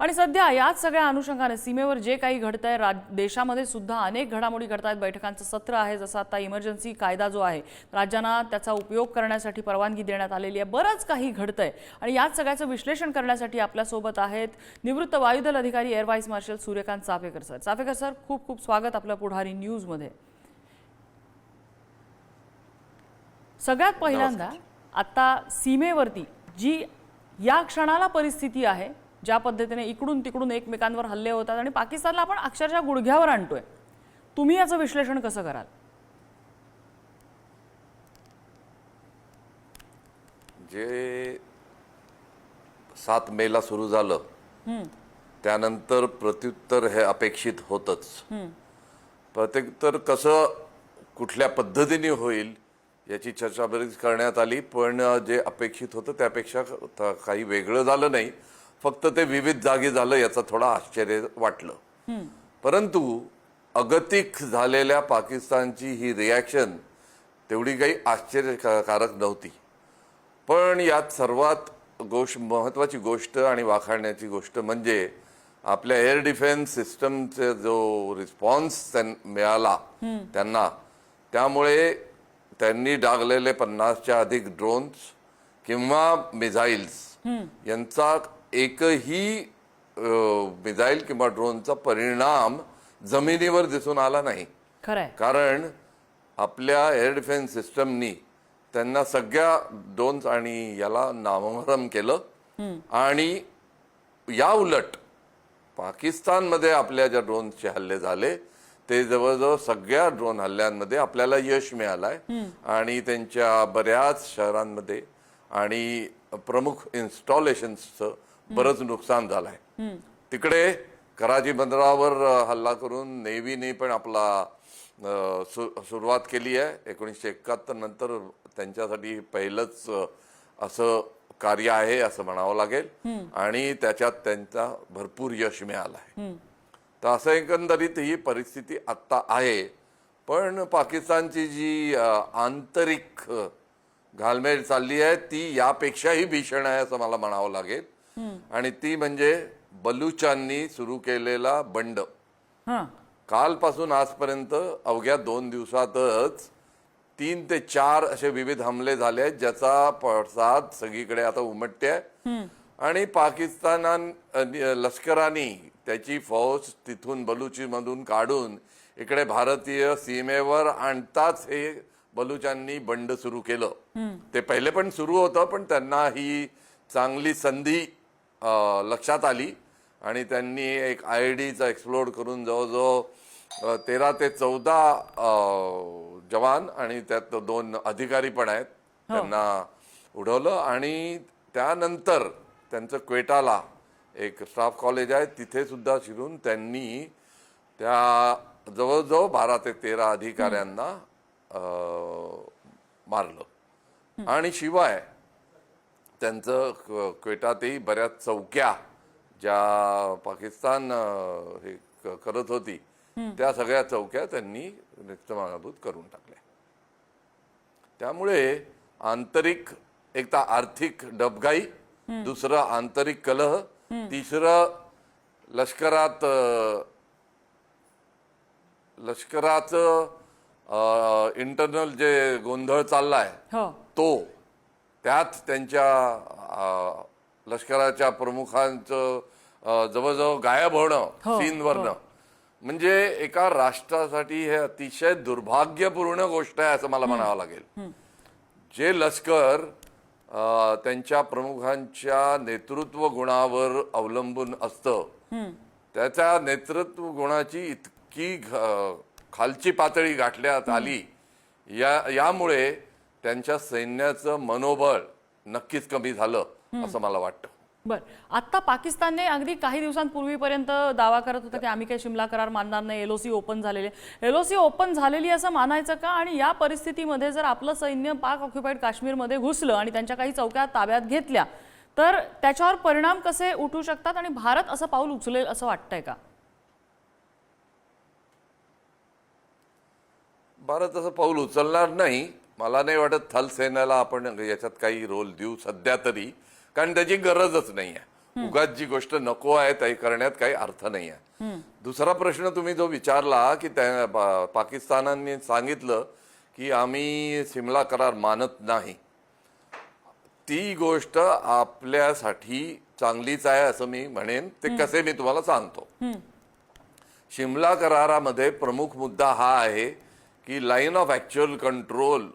आणि सध्या याच सगळ्या अनुषंगाने सीमेवर जे काही घडत आहे राज देशामध्ये सुद्धा अनेक घडामोडी घडत आहेत बैठकांचं सत्र आहे जसं आता इमर्जन्सी कायदा जो आहे राज्यांना त्याचा उपयोग करण्यासाठी परवानगी देण्यात आलेली आहे. बरंच काही घडतंय. आणि याच सगळ्याचं विश्लेषण करण्यासाठी आपल्यासोबत आहेत निवृत्त वायुदल अधिकारी air vice marshal Suryakant Chaphekar sir. Chaphekar sir खूप खूप स्वागत आपलं पुढारी न्यूजमध्ये सगळ्यात पहिल्यांदा आता सीमेवरती जी या क्षणाला परिस्थिती आहे ज्या पद्धतीने इकडून तिकडून एकमेकांवर हल्ले होतात आणि पाकिस्तानला आपण अक्षरशः गुडघ्यावर आणतोय. तुम्ही याचं विश्लेषण कसं कराल? जे सात मेला सुरू झालं त्यानंतर प्रत्युत्तर हे अपेक्षित होतच. प्रत्युत्तर कसं कुठल्या पद्धतीने होईल याची चर्चा बरीच करण्यात आली पण जे अपेक्षित होतं त्यापेक्षा काही वेगळं झालं नाही. फक्त ते विविध जागी झालं याचं थोडं आश्चर्य वाटलं. परंतु अगतिक झालेल्या पाकिस्तानची ही रिॲक्शन तेवढी काही आश्चर्यकारक नव्हती. पण यात सर्वात गोष्ट महत्वाची गोष्ट आणि वाखाणण्याची गोष्ट म्हणजे आपल्या एअर डिफेन्स सिस्टमचे जो रिस्पॉन्स मिळाला त्यांना. त्यामुळे त्यांनी डागलेले पन्नासच्या अधिक ड्रोन्स किंवा मिझाईल्स यांचा एकही मिझाईल किंवा ड्रोनचा परिणाम जमिनीवर दिसून आला नाही. कारण आपल्या एअर डिफेन्स सिस्टमनी त्यांना सगळ्या ड्रोन्स आणि याला नामोहरम केलं. आणि या उलट पाकिस्तानमध्ये आपल्या ज्या ड्रोनचे हल्ले झाले ते जवळजवळ सगळ्या ड्रोन हल्ल्यांमध्ये आपल्याला यश मिळालंय. आणि त्यांच्या बऱ्याच शहरांमध्ये आणि प्रमुख इन्स्टॉलेशन्सचं बरंच नुकसान झालंय. तिकडे कराची बंदरावर हल्ला करून नेव्हीने पण आपला सुरुवात केली आहे. एकोणीसशे एकाहत्तर नंतर त्यांच्यासाठी पहिलंच असं कार्य आहे असं म्हणावं लागेल. आणि त्याच्यात त्यांचा भरपूर यश मिळालं आहे तर असं एकंदरीत ही परिस्थिती आत्ता आहे. पण पाकिस्तानची जी आंतरिक घालमेल चालली आहे ती यापेक्षाही भीषण आहे असं मला म्हणावं लागेल. आणि ती म्हणजे बलुचांनी सुरू केलेला बंड. कालपासून आजपर्यंत अवघ्या दोन दिवसातच तीन ते चार असे विविध हमले झाले आहेत ज्याचा पडसाद सगळीकडे आता उमटते आहे आणि पाकिस्तान लष्कराने त्याची फौज तिथून बलुची मधून काढून इकडे भारतीय सीमेवर आणताच हे बलुचांनी बंड सुरू केलं. ते पहिले पण सुरू होतं पण त्यांना ही चांगली संधी लक्षात आली आणि त्यांनी एक आय डीचा एक्सप्लोड करून जवळजवळ तेरा ते चौदा जवान आणि त्यात दोन अधिकारी पण आहेत त्यांना उडवलं आणि त्यानंतर त्यांचं क्वेटाला एक स्टाफ कॉलेज आहे तिथे सुद्धा शिरून त्यांनी त्या जवळजवळ बारा ते तेरा अधिकाऱ्यांना मारलं. आणि शिवाय त्यांचं क- क्वेटातही बऱ्याच चौक्या ज्या पाकिस्तान हे करत होती त्या सगळ्या चौक्या त्यांनी निस्तमानाभूत करून टाकल्या. त्यामुळे आंतरिक एक तर आर्थिक डबघाई दुसरं आंतरिक कलह तिसरं लष्करात लष्कराचं इंटरनल जे गोंधळ चाललाय हो. तो त्यात त्यांच्या लष्कराच्या प्रमुखांचं जवळजवळ गायब होणं हो, सीनवरनं म्हणजे एका राष्ट्रासाठी हे अतिशय दुर्भाग्यपूर्ण गोष्ट आहे असं मला म्हणावं लागेल. जे लष्कर त्यांच्या प्रमुखांच्या नेतृत्व गुणावर अवलंबून असतं त्याच्या नेतृत्व गुणाची इतकी खालची पातळी गाठण्यात आली या यामुळे त्यांच्या सैन्याचं मनोबळ नक्कीच कमी झालं असं मला वाटतं. बर. आता पाकिस्तानने अगदी काही दिवसांपूर्वीपर्यंत दावा करत होता की आम्ही काही शिमला करार मानणार नाही एलओसी ओपन झालेले एलओसी ओपन झालेली असं मानायचं का? आणि या परिस्थितीमध्ये जर आपलं सैन्य पाक ऑक्युपाईड काश्मीरमध्ये घुसलं आणि त्यांच्या काही चौक्या ताब्यात घेतल्या तर त्याच्यावर परिणाम कसे उठू शकतात आणि भारत असं पाऊल उचलेल असं वाटतंय का? भारत असं पाऊल उचलणार नाही. मला नाही वाटत थल सेनेला आपण याच्यात काही रोल देऊ सध्या तरी कारण त्याची गरजच नाही आहे. उगाच जी गोष्ट नको आहे ते करण्यात काही अर्थ नाही आहे. दुसरा प्रश्न तुम्ही जो विचारला की पाकिस्तानाने सांगितलं की आम्ही सिमला करार मानत नाही. ती गोष्ट आपल्यासाठी चांगलीच आहे असं मी म्हणेन. ते कसे मी तुम्हाला सांगतो. शिमला करारामध्ये प्रमुख मुद्दा हा आहे की line of actual control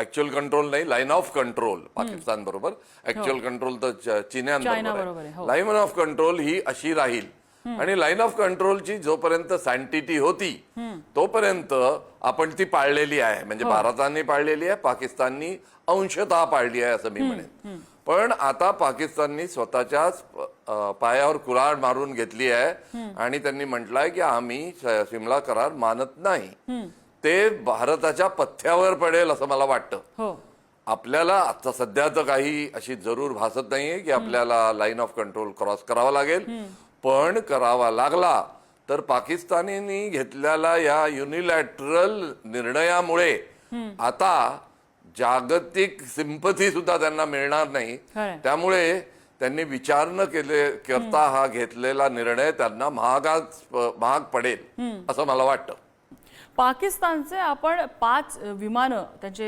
actual control नाही लाईन ऑफ कंट्रोल पाकिस्तान बरोबर ऍक्च्युअल कंट्रोल तर चीन्यांबरोबर हो. लाईन ऑफ कंट्रोल ही अशी राहील. आणि लाईन ऑफ कंट्रोलची जोपर्यंत सँटिटी होती तोपर्यंत आपण ती पाळलेली आहे. म्हणजे भारताने पाळलेली आहे पाकिस्ताननी अंशतः पाळली आहे असं मी म्हणेन. पण आता पाकिस्ताननी स्वतःच्याच पायावर कुऱ्हाड मारून घेतली आहे आणि त्यांनी म्हटलंय की आम्ही सिमला करार मानत नाही. ते भारताच्या पथ्यावर पडेल असं मला वाटतं. हो. आपल्याला आता सध्या तर काही अशी जरूर भासत नाहीये की आपल्याला लाईन ऑफ कंट्रोल क्रॉस करावा लागेल. पण करावा लागला तर पाकिस्तानींनी घेतलेल्या या युनिलॅटरल निर्णयामुळे आता जागतिक सिंपथी सुद्धा त्यांना मिळणार नाही. त्यामुळे त्यांनी विचार न केले करता हा घेतलेला निर्णय त्यांना महागात महाग पडेल असं मला वाटतं. पाकिस्तानचे आपण पाच विमानं त्यांचे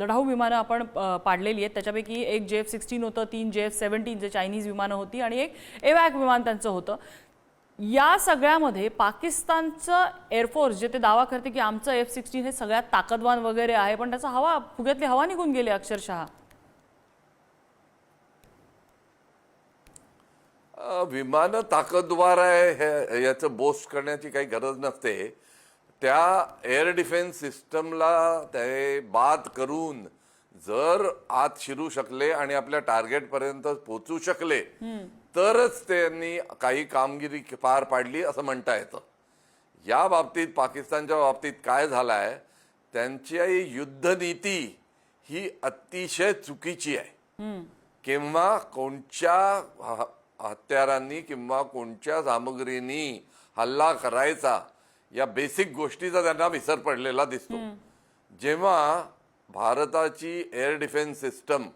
लढाऊ विमानं आपण पाडलेली आहेत. त्याच्यापैकी एक जे एफ सिक्स्टीन होतं तीन जे एफ सेव्हन्टीन जे चायनीज विमानं होती आणि एक एवॅक विमान त्यांचं होतं. या सगळ्यामध्ये पाकिस्तानचं एअरफोर्स जे ते दावा करते की आमचं एफ सिक्स्टीन हे सगळ्यात ताकदवान वगैरे आहे पण त्याचा हवा फुग्यातली हवा निघून गेली अक्षरशः. विमानं ताकदवार आहे हे याचं बोस्ट करण्याची काही गरज नसते. त्या एअर डिफेन्स सिस्टमला ते बाद करून जर आत शिरू शकले आणि आपल्या टार्गेट पर्यंत पोहोचू शकले तरच त्यांनी काही कामगिरी पार पाडली असं म्हणता येतं. या बाबतीत पाकिस्तानच्या बाबतीत काय झालंय त्यांची युद्धनीती ही अतिशय चुकीची आहे. किंवा कोणत्या हत्यारांनी किंवा कोणत्या सामग्रीनी हल्ला करायचा या बेसिक गोष्टीचा त्यांना विसर पडलेला दिसतो. जेव्हा भारताची एअर डिफेन्स सिस्टम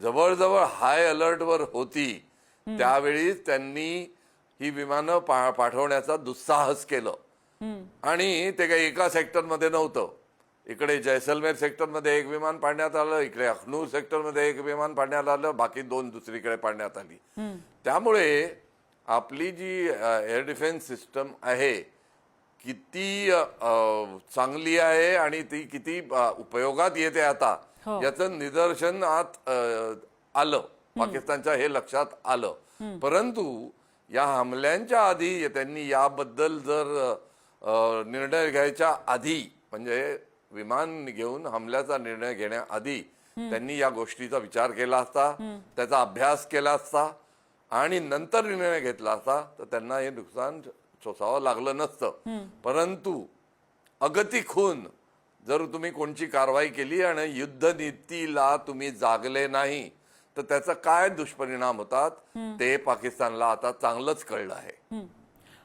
जवळजवळ हाय अलर्टवर होती त्यावेळी त्यांनी ही विमानं पाठवण्याचा दुस्साहस केलं. आणि ते काही एका सेक्टरमध्ये नव्हतं. इकडे जैसलमेर सेक्टरमध्ये एक विमान पाडण्यात आलं इकडे अखनूर सेक्टरमध्ये एक विमान पाडण्यात आलं बाकी दोन दुसरीकडे पाडण्यात आली. त्यामुळे आपली जी एअर डिफेन्स सिस्टम आहे किती चांगली आहे आणि ती किती उपयोगात येते आता हो. याचं निदर्शन आत अ, आलं. पाकिस्तानच्या हे लक्षात आलं. परंतु या हमल्यांच्या आधी त्यांनी याबद्दल जर निर्णय घ्यायच्या आधी म्हणजे विमान घेऊन हमल्याचा निर्णय घेण्याआधी त्यांनी या गोष्टीचा विचार केला असता त्याचा अभ्यास केला असता आणि नंतर निर्णय घेतला असता तर त्यांना हे नुकसान सोसावं लागलं नसतं. परंतु अगती खून जर तुम्ही कोणची कारवाई केली आणि युद्धनीतीला तुम्ही जागले नाही तर त्याचा काय दुष्परिणाम होतात? ते पाकिस्तानला आता चांगलंच कळलं आहे.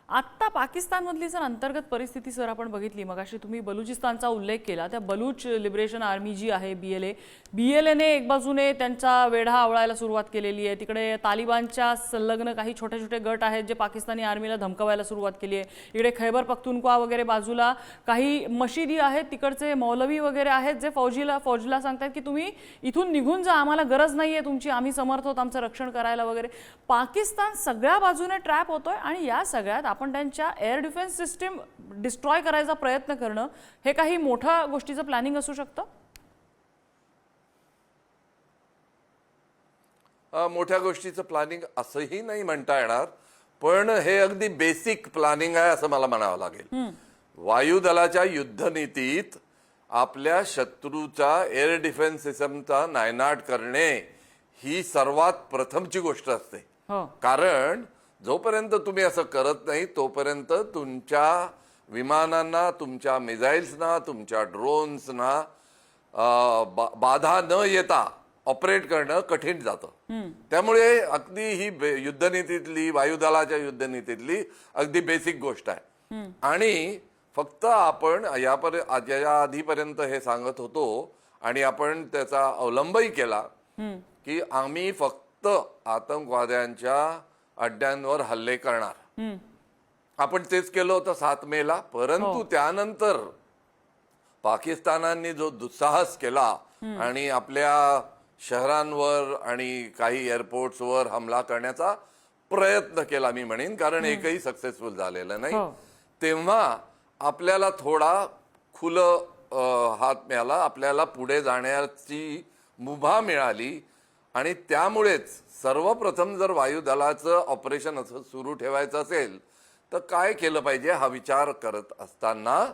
आत्ता पाकिस्तानमधली जर अंतर्गत परिस्थिती सर आपण बघितली मग अशी तुम्ही बलुचिस्तानचा उल्लेख केला. त्या बलूच लिबरेशन आर्मी जी आहे बी एल ए बी एल एने एक बाजूने त्यांचा वेढा आवळायला सुरुवात केलेली आहे. तिकडे तालिबानच्या संलग्न काही छोटे छोटे गट आहेत जे पाकिस्तानी आर्मीला धमकवायला सुरुवात केली आहे. इकडे खैबर पख्तूनख्वा वगैरे बाजूला काही मशिदी आहेत तिकडचे मौलवी वगैरे आहेत जे फौजीला फौजीला सांगतात की तुम्ही इथून निघून जा आम्हाला गरज नाही आहे तुमची आम्ही समर्थ आहोत आमचं रक्षण करायला वगैरे. पाकिस्तान सगळ्या बाजूने ट्रॅप होतोय आणि या सगळ्यात आपण त्यांच्या एअर डिफेन्स सिस्टीम डिस्ट्रॉय करायचा प्रयत्न करणं हे काही मोठ्या गोष्टीचं प्लॅनिंग असू शकतं? मोठ्या गोष्टीचं प्लॅनिंग असंही नाही म्हणता येणार पण हे अगदी बेसिक प्लॅनिंग आहे असं मला म्हणावं लागेल. वायुदलाच्या युद्धनीतीत आपल्या शत्रूचा एअर डिफेन्स सिस्टमचा नायनाट करणे ही सर्वात प्रथमची गोष्ट असते. हो. कारण जोपर्यंत तुम्ही असं करत नाही तोपर्यंत तुमच्या विमानांना तुमच्या मिसाईल्सना तुमच्या ड्रोन्सना बा- बाधा न येता ऑपरेट करणं कठीण जातं. त्यामुळे अगदी ही युद्धनीतीतली वायुदलाच्या युद्धनीतीतली अगदी बेसिक गोष्ट आहे. आणि फक्त आपण यापर्यंत या आधीपर्यंत हे सांगत होतो आणि आपण त्याचा अवलंबही केला की आम्ही फक्त आतंकवाद्यांच्या अड्ड्यांवर हल्ले करणार. आपण तेच केलं होतं सात मेला परंतु त्यानंतर पाकिस्तानांनी जो दुस्साहस केला आणि आपल्या शहरांवर आणि काही एअरपोर्ट्सवर हमला करण्याचा प्रयत्न केला मी म्हणेन कारण एकही सक्सेसफुल झालेलं नाही. हो. तेव्हा आपल्याला थोडा खुलं हात मिळाला आपल्याला पुढे जाण्याची मुभा मिळाली आणि त्यामुळेच सर्वप्रथम जर वायुदलाचं ऑपरेशन असं सुरू ठेवायचं असेल तर काय केलं पाहिजे हा विचार करत असताना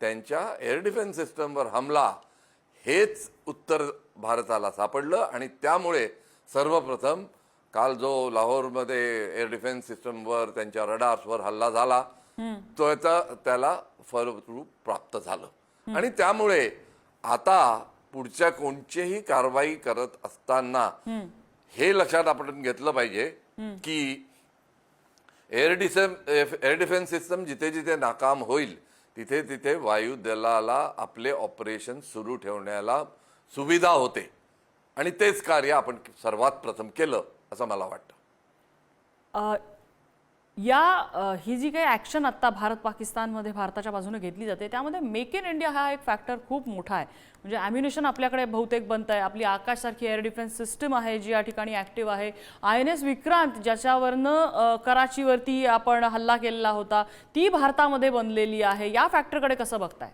त्यांच्या एअर डिफेन्स सिस्टमवर हमला हेच उत्तर भारताला सापडलं आणि त्यामुळे सर्वप्रथम काल जो लाहोरमध्ये एअर डिफेन्स सिस्टमवर त्यांच्या रडार्सवर हल्ला झाला त्याचा त्याला फलरूप प्राप्त झालं. आणि त्यामुळे आता पुढच्या कोणतीही कारवाई करत असताना हे लक्षात आपण घेतलं पाहिजे की एअर डिसेम एअर डिफेन्स सिस्टम जिथे जिथे नाकाम होईल तिथे तिथे वायुदलाला आपले ऑपरेशन सुरू ठेवण्याला सुविधा होते. आणि तेच कार्य आपण सर्वात प्रथम केलं असं मला वाटतं. या ही जी काही ॲक्शन आत्ता भारत पाकिस्तानमध्ये भारताच्या बाजूने घेतली जाते त्यामध्ये मेक इन इंडिया हा एक फॅक्टर खूप मोठा आहे. म्हणजे ॲम्युनेशन आपल्याकडे बहुतेक बनत आहे आपली आकाशसारखी एअर डिफेन्स सिस्टम आहे जी या ठिकाणी ॲक्टिव्ह आहे. आय एन एस विक्रांत ज्याच्यावरनं कराचीवरती आपण हल्ला केलेला होता ती भारतामध्ये बनलेली आहे. या फॅक्टरकडे कसं बघताय?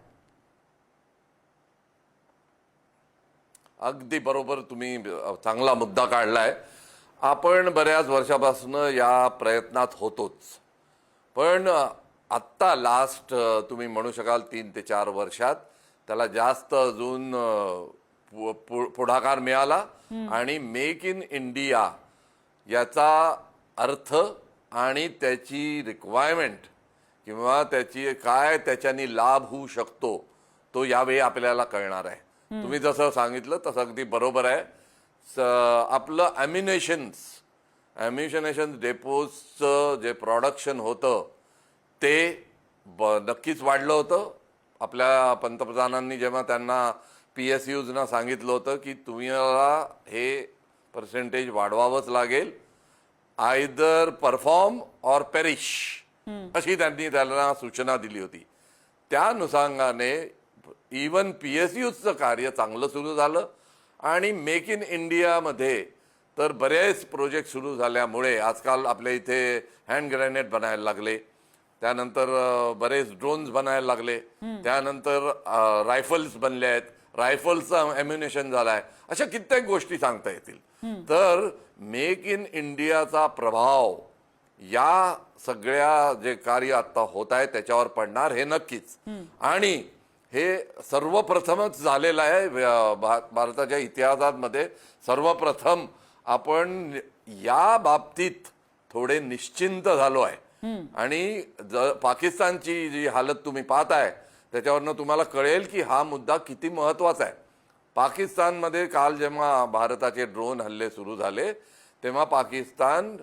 अगदी बरोबर तुम्ही चांगला मुद्दा काढलाय. आपण बऱ्याच वर्षापासून या प्रयत्नात होतोच. पण आत्ता लास्ट तुम्ही म्हणू शकाल तीन ते चार वर्षात त्याला जास्त अजून पुढाकार मिळाला आणि मेक इन इंडिया याचा अर्थ आणि त्याची रिक्वायरमेंट किंवा त्याची काय त्याच्यानी लाभ होऊ शकतो तो यावेळी आपल्याला कळणार आहे. तुम्ही जसं सांगितलं तसं अगदी बरोबर आहे. स- आपलं ॲम्युनेशन्स ॲम्युनेशन डेपोजचं जे प्रोडक्शन होतं ते ब नक्कीच वाढलं होतं. आपल्या पंतप्रधानांनी जेव्हा त्यांना पी एस यूजना सांगितलं होतं की तुम्हाला हे पर्सेंटेज वाढवावंच लागेल. आयदर परफॉर्म और पेरिश अशी त्यांनी त्याला सूचना दिली होती. त्या अनुषंगाने इवन पी एस यूचं कार्य चांगलं सुरू झालं. आणि मेक इन इंडियामध्ये तर बरेच प्रोजेक्ट सुरू झाल्यामुळे आजकाल आपल्या इथे हँड ग्रॅनेट बनायला लागले. त्यानंतर बरेच ड्रोन्स बनायला लागले. त्यानंतर रायफल्स बनले आहेत. रायफल्सचं अम्युनेशन झालाय. अशा कित्येक गोष्टी सांगता येतील. तर मेक इन इंडियाचा प्रभाव या सगळ्या जे कार्य आता होत आहे त्याच्यावर पडणार हे नक्कीच. आणि हे सर्वप्रथमच झालेलं आहे. भा- भारताच्या इतिहासामध्ये सर्वप्रथम आपण या बाबतीत थोडे निश्चिंत झालो आहे. आणि ज पाकिस्तानची जी हालत तुम्ही पाहताय त्याच्यावरनं तुम्हाला कळेल की हा मुद्दा किती महत्त्वाचा आहे. पाकिस्तानमध्ये काल जेव्हा भारताचे ड्रोन हल्ले सुरू झाले तेव्हा पाकिस्तान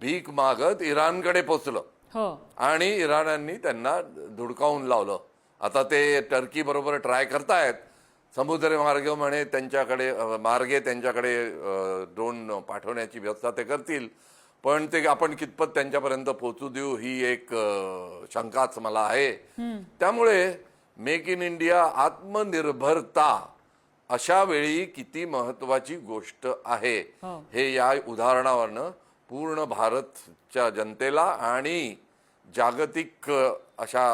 भीक मागत इराणकडे पोचलं. हो. आणि इराणांनी त्यांना धुडकावून लावलं. आता ते टर्की बरोबर ट्राय करतायत. समुद्र मार्ग म्हणे त्यांच्याकडे मार्गे त्यांच्याकडे ड्रोन पाठवण्याची व्यवस्था ते करतील. पण ते आपण कितपत त्यांच्यापर्यंत पोहोचू देऊ ही एक शंकाच मला आहे. त्यामुळे मेक इन इंडिया आत्मनिर्भरता अशा वेळी किती महत्वाची गोष्ट आहे. हो. हे या उदाहरणावरनं पूर्ण भारतच्या जनतेला आणि जागतिक अशा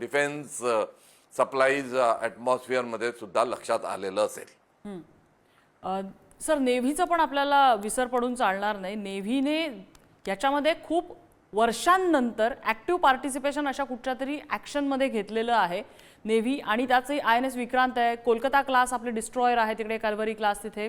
डिफेन्स सप्लाईज ॲटमॉस्फिअरमध्ये सुद्धा लक्षात आलेलं असेल. सर नेव्हीचं पण आपल्याला विसर पडून चालणार नाही. नेव्हीने याच्यामध्ये खूप वर्षांनंतर ॲक्टिव्ह पार्टिसिपेशन अशा कुठच्या तरी ॲक्शनमध्ये घेतलेलं आहे. नेव्ही आणि त्याचंही आय एन एस विक्रांत आहे. कोलकाता क्लास आपले डिस्ट्रॉयर आहे तिकडे कॅल्वरी क्लास तिथे.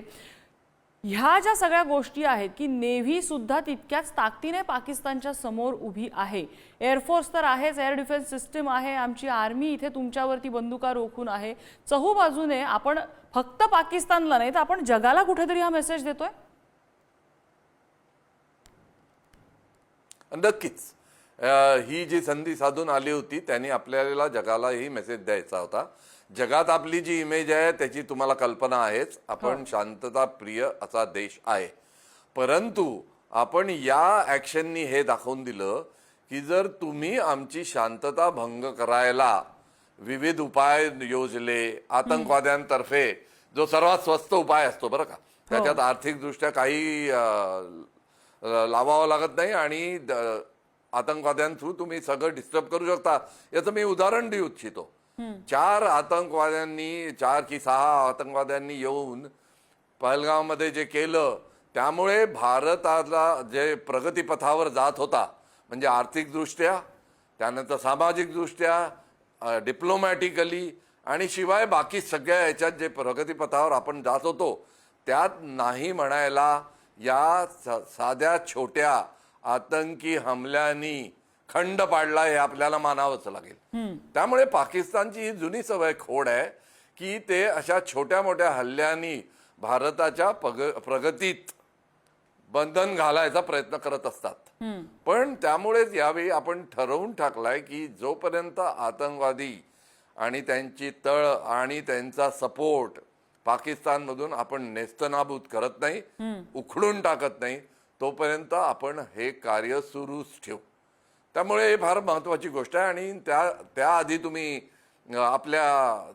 ह्या ज्या सगळ्या गोष्टी आहेत की नेव्ही सुद्धा तितक्याच ताकदीने पाकिस्तानच्या समोर उभी आहे. एअरफोर्स तर आहेच एअर डिफेन्स सिस्टीम आहे आमची आर्मी इथे तुमच्यावरती बंदुका रोखून आहे. चहू बाजूने आपण फक्त पाकिस्तानला नाही तर आपण जगाला कुठेतरी हा मेसेज देतोय? नक्कीच. ही जी संधी साधून आली होती त्यांनी आपल्याला जगाला ही मेसेज द्यायचा होता. जगात आपली जी इमेज आहे त्याची तुम्हाला कल्पना आहेच. आपण शांतता प्रिय असा देश आहे. परंतु आपण या ऍक्शननी हे दाखवून दिलं की जर तुम्ही आमची शांतता भंग करायला विविध उपाय योजले आतंकवाद्यांतर्फे जो सर्वात स्वस्त उपाय असतो बरं का. त्याच्यात आर्थिकदृष्ट्या काही लावावं लागत नाही आणि आतंकवाद्यांथ्रू तुम्ही सगळं डिस्टर्ब करू शकता. याचं मी उदाहरण देऊ इच्छितो. चार आतंकवाद्यांनी चार की सहा आतंकवाद्यांनी येऊन पहलगावमध्ये जे केलं त्यामुळे भारताला जे प्रगतीपथावर जात होता म्हणजे आर्थिकदृष्ट्या त्यानंतर सामाजिकदृष्ट्या डिप्लोमॅटिकली आणि शिवाय बाकी सगळ्या याच्यात जे प्रगतीपथावर आपण जात होतो त्यात नाही म्हणायला या साध्या छोट्या आतंकी हमल्यांनी खंड पाडला हे आपल्याला मानावंच लागेल. त्यामुळे पाकिस्तानची ही जुनी सवय खोड आहे की ते अशा छोट्या मोठ्या हल्ल्यांनी भारताच्या पग प्रगतीत बंधन घालायचा प्रयत्न करत असतात. पण त्यामुळेच यावेळी आपण ठरवून टाकलाय की जोपर्यंत आतंकवादी आणि त्यांची तळ आणि त्यांचा सपोर्ट पाकिस्तानमधून आपण नेस्तनाबूत करत नाही उखडून टाकत नाही तोपर्यंत आपण हे कार्य सुरूच ठेवू. त्यामुळे फार महत्त्वाची गोष्ट आहे. आणि त्या त्याआधी तुम्ही आपल्या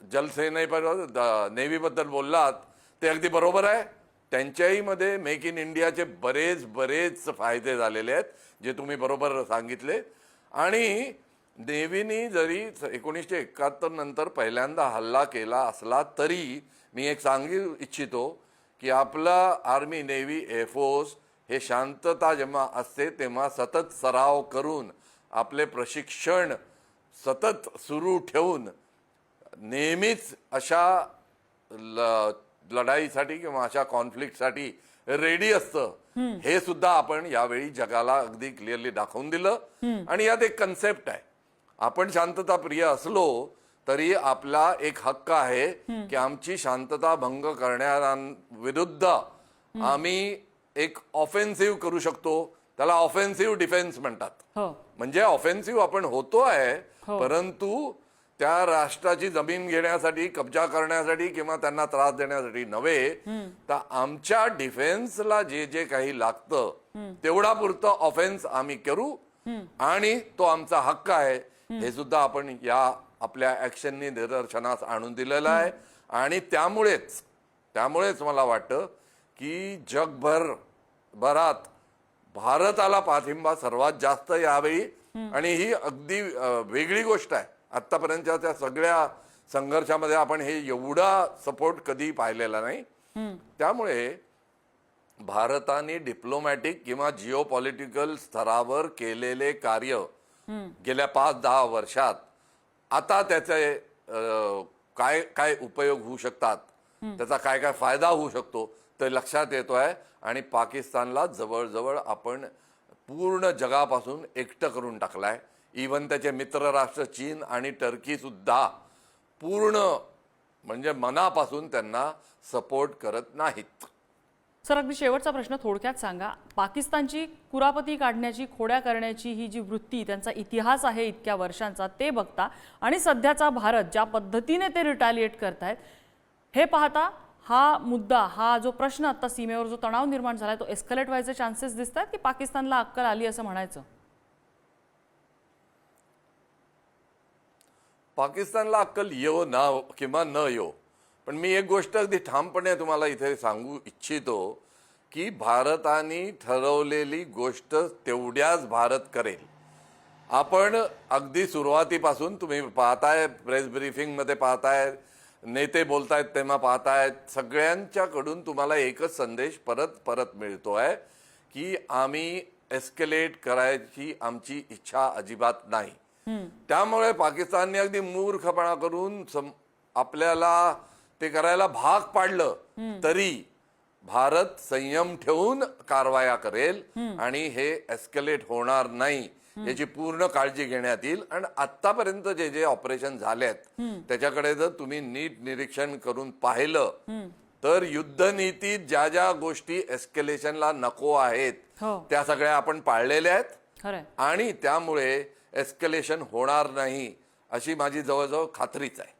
जलसेनेपर नेव्हीबद्दल बोललात ते अगदी बरोबर आहे. त्यांच्याही मध्ये मेक इन इंडियाचे बरेच बरेच फायदे झालेले आहेत जे तुम्ही बरोबर सांगितले. आणि नेव्हीनी जरी एकोणीसशे एकाहत्तर नंतर पहिल्यांदा हल्ला केला असला तरी मी एक सांगू इच्छितो की आपला आर्मी नेव्ही एअरफोर्स हे शांतता जेव्हा असते तेव्हा सतत सराव करून आपले प्रशिक्षण सतत सुरू ठेवून नेहमीच अशा ल- लढाईसाठी किंवा अशा कॉन्फ्लिक्टसाठी रेडी असतं. हे सुद्धा आपण यावेळी जगाला अगदी क्लिअरली दाखवून दिलं. आणि यात एक कन्सेप्ट आहे. आपण शांतता प्रिय असलो तरी आपला एक हक्क आहे की आमची शांतता भंग करणाऱ्यांविरुद्ध आम्ही एक ऑफेन्सिव्ह करू शकतो त्याला ऑफेन्सिव्ह डिफेन्स म्हणतात. हो. म्हणजे ऑफेन्सिव्ह आपण होतो आहे परंतु त्या राष्ट्राची जमीन घेण्यासाठी कब्जा करण्यासाठी किंवा त्यांना त्रास देण्यासाठी नव्हे तर आमच्या डिफेन्सला जे जे काही लागतं तेवढा पुरतं ऑफेन्स आम्ही करू आणि तो आमचा हक्क आहे. हे सुद्धा आपण या आपल्या ऍक्शननी निदर्शनास आणून दिलेलं आहे. आणि त्यामुळेच त्यामुळेच मला वाटतं की जगभर भरात भारताला पाठिंबा सर्वात जास्त यावेळी. आणि ही अगदी वेगळी गोष्ट आहे. आतापर्यंतच्या त्या सगळ्या संघर्षामध्ये आपण हे एवढा सपोर्ट कधी पाहिलेला नाही. त्यामुळे भारताने डिप्लोमॅटिक किंवा जिओ पॉलिटिकल स्तरावर केलेले कार्य गेल्या पाच दहा वर्षात आता त्याचे काय काय उपयोग होऊ शकतात त्याचा काय काय फायदा होऊ शकतो ते लक्षात येतोय आणि पाकिस्तानला जवळजवळ आपण पूर्ण जगापासून एकटं करून टाकलाय. इवन त्याचे मित्र राष्ट्र चीन आणि टर्की सुद्धा पूर्ण म्हणजे मनापासून त्यांना सपोर्ट करत नाहीत. सर अगदी शेवटचा प्रश्न थोडक्यात सांगा. पाकिस्तानची कुरापती काढण्याची खोड्या करण्याची ही जी वृत्ती त्यांचा इतिहास आहे इतक्या वर्षांचा ते बघता. आणि सध्याचा भारत ज्या पद्धतीने ते रिटॅलिएट करतायत हे पाहता हा मुद्दा हा जो प्रश्न आता सीमेवर जो तणाव निर्माण झालाय तो एस्कलेट व्हायचे चान्सेस दिसत आहेत की पाकिस्तानला अक्कल आली असं म्हणायचं? पाकिस्तानला अक्कल येव ना हो किंवा न येव पण मी एक गोष्ट अगदी ठामपणे तुम्हाला इथे सांगू इच्छितो की भारताने ठरवलेली गोष्ट तेवढ्याच भारत करेल. आपण अगदी सुरुवातीपासून तुम्ही पाहताय प्रेस ब्रीफिंगमध्ये पाहताय नेते बोलतायत तेव्हा पाहतायत. सगळ्यांच्याकडून तुम्हाला एकच संदेश परत परत मिळतोय की आम्ही एस्केलेट करायची आमची इच्छा अजिबात नाही. त्यामुळे पाकिस्तानने अगदी मूर्खपणा करून आपल्याला ते करायला भाग पाडलं. तरी भारत संयम ठेवून कारवाया करेल आणि हे एस्केलेट होणार नाही. याची पूर्ण काळजी घेण्यात येईल. आणि आतापर्यंत जे जे ऑपरेशन झालेत त्याच्याकडे जर तुम्ही नीट निरीक्षण करून पाहिलं तर युद्धनीतीत ज्या ज्या गोष्टी एस्केलेशनला नको आहेत हो. त्या सगळ्या आपण पाळलेल्या आहेत. आणि त्यामुळे एस्केलेशन होणार नाही अशी माझी जवळजवळ खात्रीच आहे.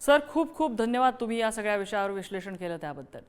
सर खूप खूप धन्यवाद तुम्ही या सगळ्या विषयावर विश्लेषण केलं त्याबद्दल.